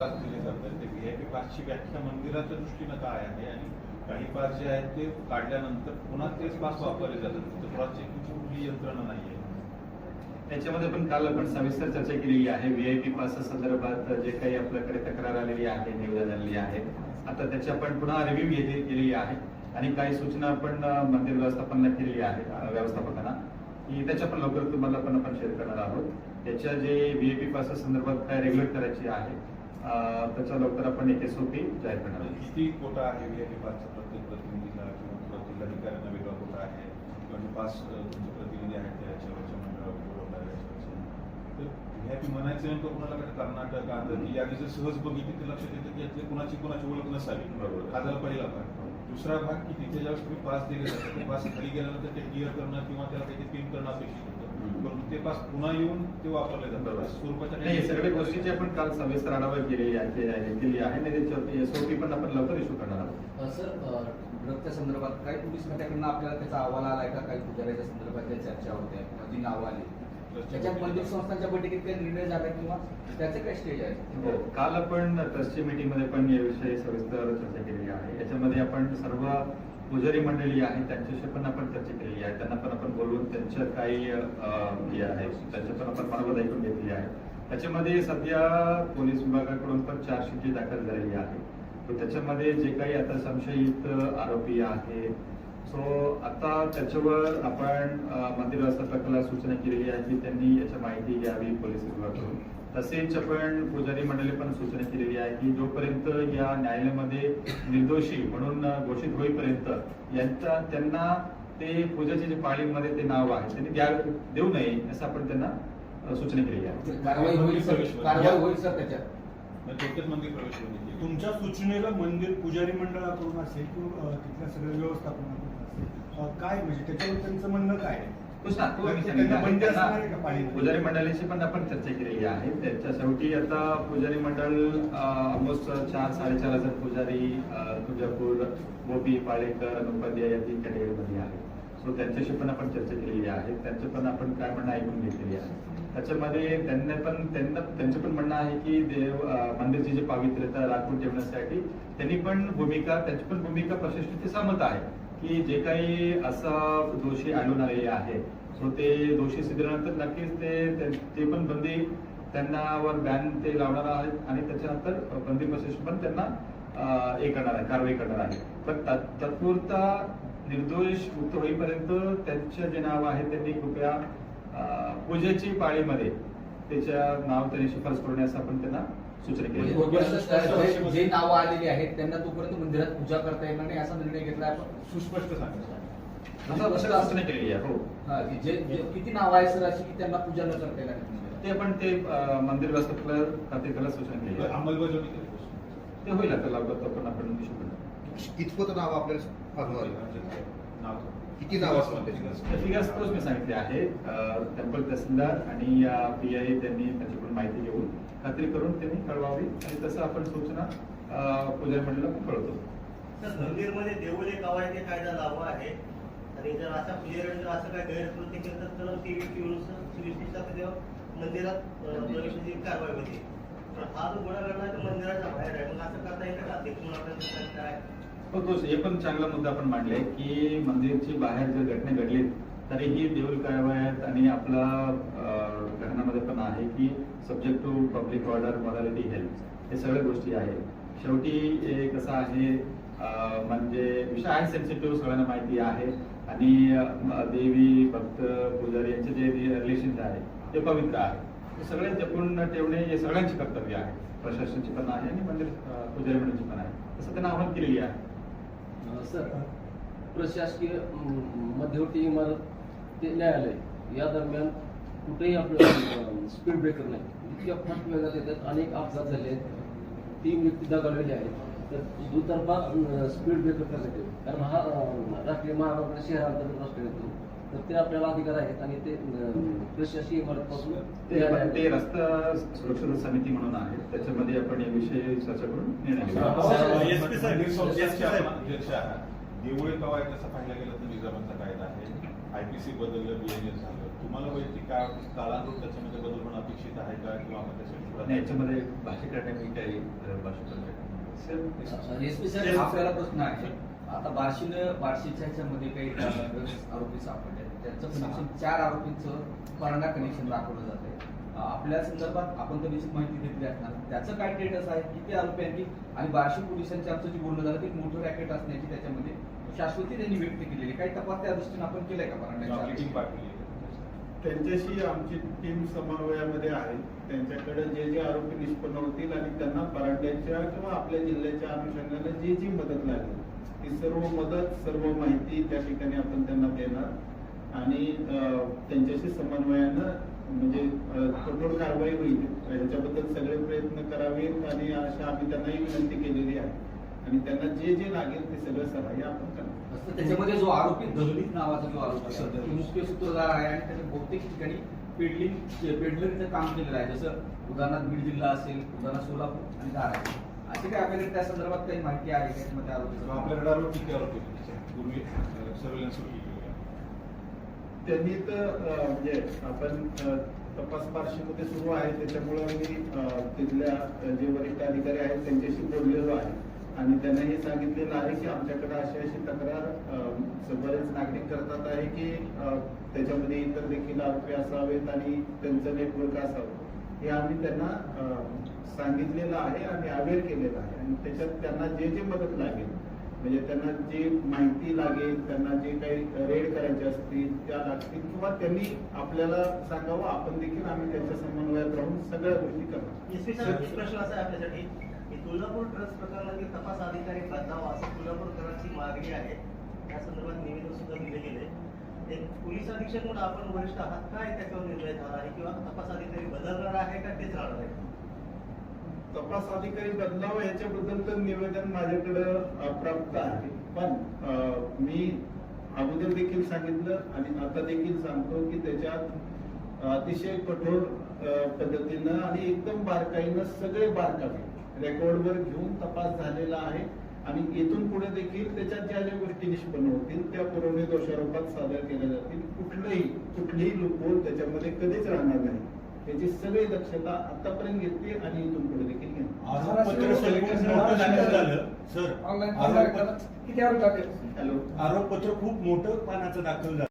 Pass दिले जातात ते पासची व्याख्या मंदिराच्या दृष्टीनं काय आहे आणि काही पास जे आहेत ते काढल्यानंतर पुन्हा तेच पास वापरले जातात. तिथं क्रॉस चेकिंगची कुठली यंत्रणा नाही आहे. त्याच्यामध्ये पण काल आपण सविस्तर चर्चा केलेली आहे. व्ही व्हीआयपी पास संदर्भात जे काही आपल्याकडे तक्रार आलेली आहे निवेदन आलेली आहे आता त्याची आपण पुन्हा रिव्ह्यू घेतली केलेली आहे. आणि काही सूचना आपण मंदिर व्यवस्थापनाला केलेली आहे व्यवस्थापकांना. की त्याच्या पण लवकर तुम्हाला पण आपण शेअर करणार आहोत. त्याच्या जे व्ही आई पी पास संदर्भात काय रेग्युलेट करायची आहे त्याचा लवकर आपण एक एसओपी जाहीर करणार किती कोटा आहे पासचा प्रत्येक प्रतिनिधीला किंवा जिल्हाधिकाऱ्यांना वेगळा कोटा आहे? किंवा पास तुमचे प्रतिनिधी आहेत त्या याच्यावरच्या मंडळावर व्हीआयपी म्हणायचं नेमकं कुणाला काय कर्नाटक आंध्र ही यादी जर सहज बघितली तर लक्षात येतं की यातले कुणाची कुणाची ओळख नसावी. बरोबर. हा झाला पहिला भाग. दुसरा भाग की तिथे ज्यावेळेस तुम्ही पास दिले जातात पास खाली गेल्यानंतर ते क्लिअर करणं किंवा त्याला काही पिन करणं अपेक्षित परंतु ते पास पुन्हा येऊन ते वापरले जातात. बरोबर. स्वरूपाच्या नाही सगळ्या गोष्टीची आपण काल सविस्तर आढावा केलेली आहे के- केली आहे आणि त्याच्यावरती एसओपी पण आपण लवकर इश्यू करणार आहोत. सर ड्रगच्या संदर्भात काही पोलीस खात्याकडनं आपल्याला त्याचा अहवाल आलाय का? काही पुजाऱ्याच्या संदर्भात ज्या चर्चा होत्या किंवा जी नावं आली. त्याच्यात मंदिर संस्थांच्या बैठकीत काही निर्णय झाला किंवा त्याचे काय स्टेज आहे? हो काल आपण ट्रस्टची मीटिंगमध्ये पण याविषयी सविस्तर चर्चा केलेली आहे. याच्यामध्ये आपण सर्व पुजारी मंडळी आहे त्यांच्याशी पण आपण चर्चा केलेली आहे. त्यांना पण आपण बोलवून त्यांच्या काही अं, हे आहे त्यांच्या पण आपण मानवत ऐकून घेतली आहे. त्याच्यामध्ये सध्या पोलीस विभागाकडून पण चार्जशीट दाखल झालेली आहे. त्याच्यामध्ये जे काही आता संशयित आरोपी आहेत सो आता त्याच्यावर आपण मंदिर व्यवस्थापकाला सूचना केलेली आहे की त्यांनी याची माहिती घ्यावी पोलीस विभागाकडून. तसेच आपण पुजारी मंडळी पण सूचना केलेली आहे की जोपर्यंत या न्यायालयामध्ये निर्दोषी म्हणून घोषित होईपर्यंत यांचा त्यांना ते पूजाचे जे पाळीमध्ये ते नाव आहे त्यांनी द्या देऊ नये असं आपण त्यांना सूचना केलेली आहे. कारवाई होईल सर त्याच्यात. थोडक्यात मंदिर प्रवेश होईल. तुमच्या सूचनेला मंदिर पुजारी मंडळाकडून असेल किंवा तिथल्या सगळ्या व्यवस्थापनाकडून? काय म्हणजे त्याच्यावर त्यांचं म्हणणं काय? पुजारी मंडळाशी पण आपण चर्चा केलेली आहे. त्याच्या शेवटी आता पुजारी मंडळ ऑलमोस्ट चार साडेचार हजार पुजारी तुळजापूर गोपी पाळेकर उपाध्याय या तीन कॅटेगरीमध्ये आहे सो त्यांच्याशी पण आपण चर्चा केलेली आहे. त्यांचं पण आपण काय म्हणणं ऐकून घेतलेली आहे. त्याच्यामध्ये त्यांना पण त्यांना त्यांचं पण म्हणणं आहे की देव मंदिरची जी पावित्र्यता राखून ठेवण्यासाठी त्यांनी पण भूमिका त्यांची पण भूमिका प्रशासनाची सहमत आहे. की जे काही असा दोषी आढळून आलेले आहे सो ते दोषी सिद्धल्यानंतर नक्कीच ते ते- ते पण बंदी त्यांनावर बॅन ते लावणार आहेत आणि त्याच्यानंतर बंदी प्रशासन पण त्यांना हे करणार आहे कारवाई करणार आहे. पण तत्पुरता निर्दोष मुक्त होईपर्यंत त्यांचं जे नाव आहे त्यांनी कृपया पूजेची पाळीमध्ये त्याच्या नाव त्यांनी शिफारस करण्यास आपण त्यांना सूचना केली. म्हणजे जे- नावं आलेली आहेत त्यांना तोपर्यंत मंदिरात पूजा करता येणार नाही असा निर्णय घेतला आपण सुस्पष्ट सांगा असं असं सूचना केलेली आहे हो हा, की जे जे- किती नावं आहे सर अशी की त्यांना पूजा न करता येणार नाही? ते आपण ते अं, मंदिर व्यवस्थापकाला खातेदाराला सूचना केली आहे. अंमलबजावणी केली ते होईल आता लवकर तो पण आपण करू. कितपत नाव आपल्याला किती नाव असतात फिगर्स तोच मी सांगितले आहे टेम्पल तहसीलदार आणि पी आय त्यांनी त्याच्याकडून माहिती घेऊन खात्री करून त्यांनी कळवावी आणि तसं आपण सूचना अं, पुजारी मंडळाला पण कळवतो. तर मंदिरमध्ये देऊळे कवायती कायदा लागू आहे. आणि जर अशा प्लेअर जर असं काय गैरकृत्य केलं तर टीव्ही किंवा मंदिरात प्रवेशाची कारवाई होते. तर हा जो गुन्हा घडला तो मंदिराच्या बाहेर आहे. मग असं करता येतं का? आपल्याला काय? हो हे पण चांगला मुद्दा आपण मांडलाय की मंदिरची बाहेर जर घटना घडली तरीही देऊल कारवायात आणि आपला घटनामध्ये पण आहे की subject to public order morality health हे सगळ्या गोष्टी आहेत. शेवटी कसं आहे म्हणजे विषय आहे सेन्सिटिव्ह सगळ्यांना माहिती आहे. आणि देवी भक्त पुजारी यांचे जे रिलेशन आहे ते पवित्र आहे. हे सगळे जपून ठेवणे हे सगळ्यांचे कर्तव्य आहे. प्रशासनाची पण आहे आणि मंदिर पुजारी म्हणूनची पण आहे. तसं त्यांना आव्हान केलेली आहे. सर प्रशासकीय मध्यवर्ती इमारत ते न्यायालय या दरम्यान कुठेही आपलं स्पीड ब्रेकर नाही. इतक्या फास्ट वेगात येतात अनेक अपघात झाले आहेत. तीन व्यक्ती दगावलेले आहेत. तर दुतर्फा स्पीड ब्रेकर करण्यात येईल. कारण हा राष्ट्रीय महामार्ग शहरांतर्गत राष्ट्रीय येतो तर ते आपल्याला अधिकार आहेत आणि ते अ, प्रशासकीय इमारतपासून ते पण ते रस्ता सुरक्षा समिती म्हणून आहे. त्याच्यामध्ये आपण याविषयी चर्चा करून निर्णय कवायत असं पाहिलं गेलं तर निजामाचा कायदा आहे. आयपीसी बदललं बीएनएस झालं. तुम्हाला वैयक्तिक काय कालांतरात त्याच्यामध्ये बदल होणं अपेक्षित आहे का किंवा आपण याच्यामध्ये भाषा करणे मी काही अ, भाषा करू शकत नाही. एसपी साहेब. आपल्याला प्रश्न आहे. आता बार्शीनं बार्शीच्या ह्याच्यामध्ये काही आरोपी सापडले. त्यांचं कनेक्शन चार आरोपींचं परांडा कनेक्शन दाखवलं जाते आपल्या संदर्भात आपण तर निश्चित माहिती घेतली असणार. त्याचं काय स्टेटस आहे? किती आरोपी आणखी आणि बार्शी पोलिसांची आमचं जे बोलणं झालं ते मोठं रॅकेट असण्याची त्याच्यामध्ये शाश्वती त्यांनी व्यक्त केलेली काही तपास त्या दृष्टीने आपण केलाय का परांड्याच्या आहे. त्यांच्याशी आमची टीम समन्वयामध्ये आहे. त्यांच्याकडे जे जे आरोपी निष्पन्न होतील आणि त्यांना पराठ्याच्या किंवा आपल्या जिल्ह्याच्या अनुषंगाने जी जी मदत लागेल ती सर्व मदत सर्व माहिती त्या ठिकाणी आपण त्यांना देणार. आणि त्यांच्याशी समन्वयानं म्हणजे कठोर कारवाई होईल. याच्याबद्दल सगळे प्रयत्न करावेत आणि अशा आम्ही त्यांनाही विनंती केलेली आहे. आणि त्यांना जे जे लागेल ते सगळं सहाय्य आपण करणार. असं त्याच्यामध्ये जो आरोपी दहलीत नावाचा जो आरोपी आहे तो मुख्य सूत्रधार आहे आणि त्याने बहुतेक ठिकाणी पेडलिंग पेडलरीचं काम केलेलं आहे. जसं उदाहरणार्थ बीड जिल्हा असेल उदाहरणार्थ सोलापूर आणि धाराशिव अशी काय आपल्याकडे त्या संदर्भात काही माहिती आहे का? त्याच्यामध्ये आरोपी आपल्या रडारवर किती आरोपी पूर्वी सर्वेलन्स. त्यांनी तर म्हणजे आपण तपास पार्श्वमध्ये सुरू आहे. त्याच्यामुळे मी तिथल्या जे वरिष्ठ अधिकारी आहेत त्यांच्याशी बोललेलो आहे. आणि त्यांना हे सांगितलेलं आहे की आमच्याकडे अशी अशी तक्रार बरेच नागरिक करतात आहे की त्याच्यामध्ये इतर देखील आरोपी असावेत आणि त्यांचं नेटवर्क असावं. हे आम्ही त्यांना सांगितलेलं आहे आणि अवेअर केलेलं आहे. आणि त्याच्यात त्यांना जे जे मदत लागेल म्हणजे त्यांना जी माहिती लागेल त्यांना जे काही रेड करायचे असतील त्या लागतील किंवा त्यांनी आपल्याला सांगावं आपण देखील आम्ही त्यांच्या समन्वयात राहून सगळ्या गोष्टी एक प्रश्न असा आहे आपल्यासाठी की तुळजापूर ड्रग्ज प्रकरणातील तपास अधिकारी बदलावा असं तुळजापूरकरांची मागणी आहे त्या संदर्भात निवेदन सुद्धा दिले गेले. एक पोलीस अधीक्षक म्हणून आपण वरिष्ठ आहात काय त्याच्यावर निर्णय झाला आहे किंवा तपास अधिकारी बदलणार आहे का तेच राहणार आहे. तपास अधिकारी बदलावा याच्याबद्दल तर निवेदन माझ्याकडे प्राप्त आहे. पण मी अगोदर देखील सांगितलं आणि आता देखील सांगतो की त्याच्यात अतिशय कठोर पद्धतीनं आणि एकदम बारकाईनं सगळे बारकावे रेकॉर्डवर घेऊन तपास झालेला आहे. आणि इथून पुढे देखील त्याच्यात ज्या ज्या गोष्टी निष्पन्न होतील त्या पुरवणी दोषारोपात सादर केल्या जातील. कुठलंही कुठलीही लुपोल त्याच्यामध्ये कधीच राहणार नाही. याची सगळी दक्षता आतापर्यंत घेतली आणि इथून पुढे देखील घेणार हॅलो. आरोपपत्र खूप मोठं पानाचं दाखल झालं.